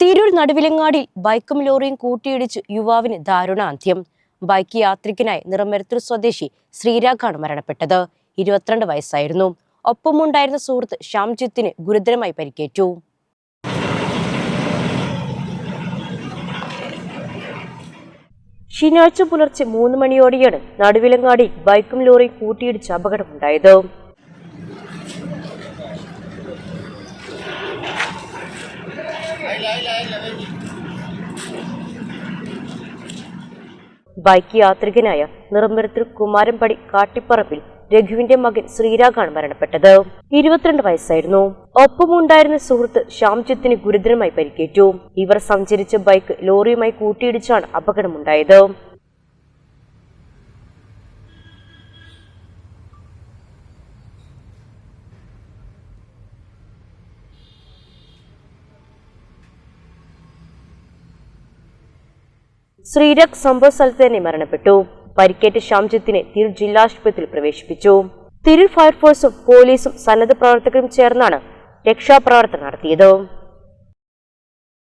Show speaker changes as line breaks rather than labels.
തിരൂർ നടുവിലങ്ങാടിൽ ബൈക്കും ലോറിയും കൂട്ടിയിടിച്ച് യുവാവിന് ദാരുണാന്ത്യം ബൈക്ക് യാത്രികനായ നിറമരത്തൂർ സ്വദേശി ശ്രീരാഗാണ് മരണപ്പെട്ടത്. ഇരുപത്തിരണ്ട് വയസ്സായിരുന്നു. ഒപ്പമുണ്ടായിരുന്ന സുഹൃത്ത് ശ്യാംജിത്തിന് ഗുരുതരമായി പരിക്കേറ്റു. ശനിയാഴ്ച പുലർച്ചെ മൂന്ന് മണിയോടെയാണ് നടുവിലങ്ങാടി ബൈക്കും ലോറിയും കൂട്ടിയിടിച്ച് അപകടമുണ്ടായത്. ബൈക്ക് യാത്രികനായ നിർമ്മരത്തിൽ കുമാരൻപടി കാട്ടിപ്പറമ്പിൽ രഘുവിന്റെ മകൻ ശ്രീരാഗാണ് മരണപ്പെട്ടത്. ഇരുപത്തിരണ്ട് വയസ്സായിരുന്നു. ഒപ്പമുണ്ടായിരുന്ന സുഹൃത്ത് ശ്യാംജിത്തിന് ഗുരുതരമായി പരിക്കേറ്റു. ഇവർ സഞ്ചരിച്ച ബൈക്ക് ലോറിയുമായി കൂട്ടിയിടിച്ചാണ് അപകടമുണ്ടായത്. ശ്രീരാഗ് സംഭവ സ്ഥലത്ത് തന്നെ മരണപ്പെട്ടു. പരിക്കേറ്റ ശ്യാംജിത്തിനെ തിരൂർ ജില്ലാ ആശുപത്രിയിൽ പ്രവേശിപ്പിച്ചു. തിരൂർ ഫയർഫോഴ്സും പോലീസും സന്നദ്ധ പ്രവർത്തകരും ചേർന്നാണ് രക്ഷാപ്രവർത്തനം നടത്തിയത്.